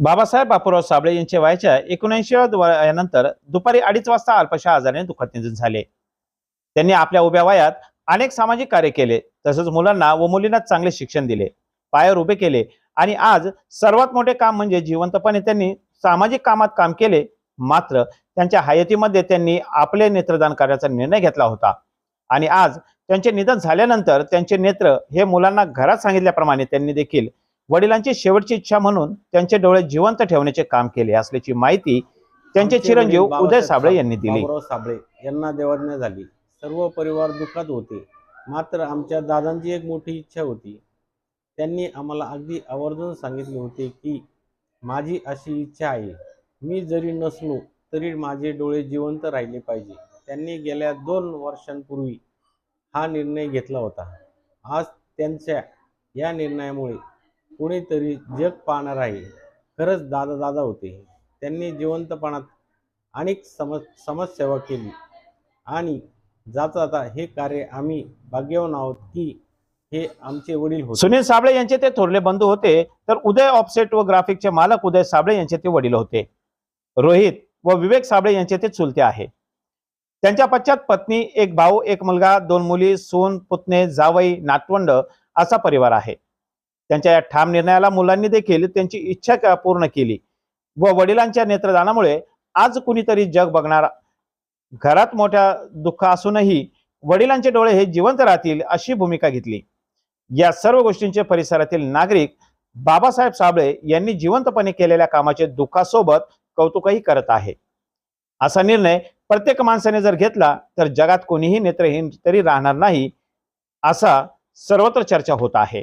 बाबासाहेब बापूराव साबळे यांच्या वयाच्या एकोणऐंशी वयानंतर दुपारी अडीच वाजता अल्पशा आजाराने दुःखात निधन झाले. त्यांनी आपल्या उभ्या वयात अनेक सामाजिक कार्य केले तसंच मुलांना व मुलींना चांगले शिक्षण दिले पायावर उभे केले आणि आज सर्वात मोठे काम म्हणजे जिवंतपणे त्यांनी सामाजिक कामात काम केले मात्र त्यांच्या हयातीमध्ये त्यांनी आपले नेत्रदान करण्याचा निर्णय घेतला होता. आणि आज त्यांचे निधन झाल्यानंतर त्यांचे नेत्र हे मुलांना घरात सांगितल्याप्रमाणे त्यांनी देखील वडिलांची शेवटची इच्छा म्हणून त्यांचे डोळे जिवंत ठेवण्याचे काम केले असल्याची माहिती त्यांचे चिरंजीव उदय साबळे यांनी दिली. साबळे यांना देवाज्ञा झाली. सर्व परिवार दुःखात होते. मात्र आमच्या दादांची एक मोठी इच्छा होती. त्यांनी आम्हाला अगदी आवर्जून सांगितले होते की माझी अशी इच्छा आहे. मी जरी नसलो तरी माझे डोळे जिवंत राहिले पाहिजे. त्यांनी गेल्या दोन वर्षांपूर्वी हा निर्णय घेतला होता. आज त्यांच्या या निर्णयामुळे कुणीतरी जग पाहणार आहे. खरंच दादा दादा होते. त्यांनी जिवंतपणात अनेक सम समाजसेवा केली. आणि जाता जाता हे कार्य आम्ही भाग्यवान आहोत की हे आमचे वडील होते. सुनील साबळे यांचे ते थोरले बंधू होते. तर उदय ऑफसेट व ग्राफिकचे मालक उदय साबळे यांचे ते वडील होते. रोहित व विवेक साबळे यांचे ते चुलते आहे. त्यांच्या पश्चात पत्नी एक भाऊ एक मुलगा दोन मुली सून पुतणे जावई नातवंड असा परिवार आहे. त्यांच्या या ठाम निर्णयाला मुलांनी देखील त्यांची इच्छा पूर्ण केली. व वडिलांच्या नेत्रदानामुळे आज कुणीतरी जग बघणार घरात मोठ्या दुःख असूनही वडिलांचे डोळे हे जिवंत राहतील अशी भूमिका घेतली. या सर्व गोष्टींचे परिसरातील नागरिक बाबासाहेब साबळे यांनी जिवंतपणे केलेल्या कामाचे दुःखासोबत कौतुकही करत आहे. असा निर्णय प्रत्येक माणसाने जर घेतला तर जगात कोणीही नेत्रहीन तरी राहणार नाही असा सर्वत्र चर्चा होत आहे.